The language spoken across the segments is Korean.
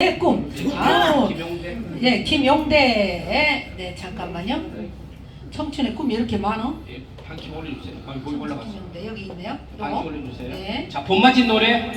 네, 꿈. 아우, 김용대. 예, 김용대. 네, 잠깐만요. 청춘의 꿈이 이렇게 많어? 예, 한키 올려주세요. 거기 거기 올라갔어. 김용대 여기 있네요. 한키. 올려주세요. 네. 자, 본 맞힌 노래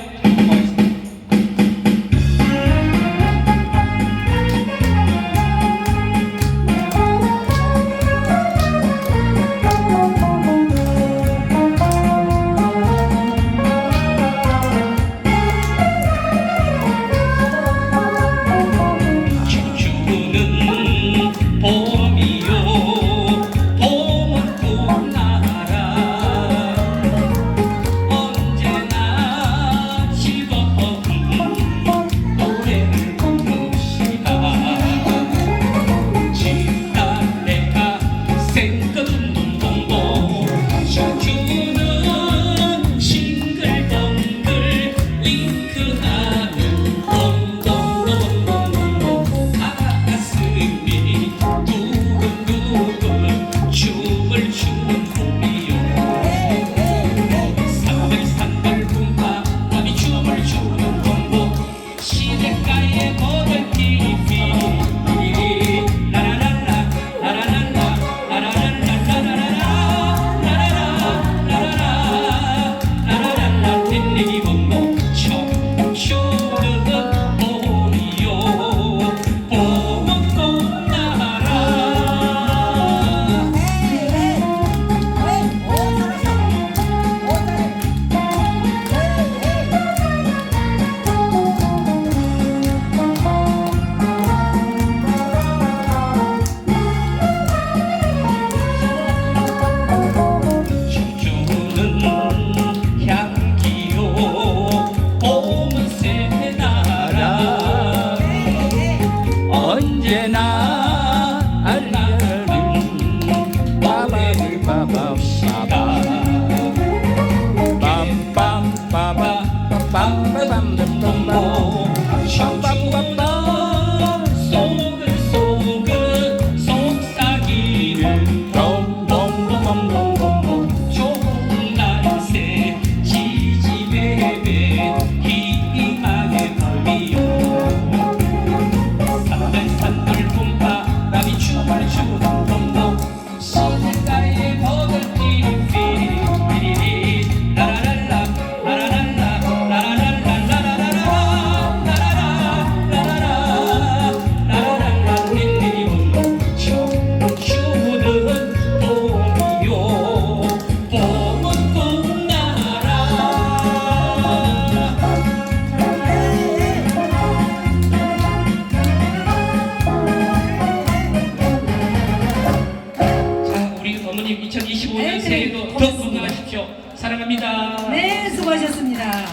언제나 알려는 노래를 부릅시다 소근소근 어머님 2025년 네, 네, 새해도 더 고맙습니다. 건강하십시오. 사랑합니다. 네, 수고하셨습니다.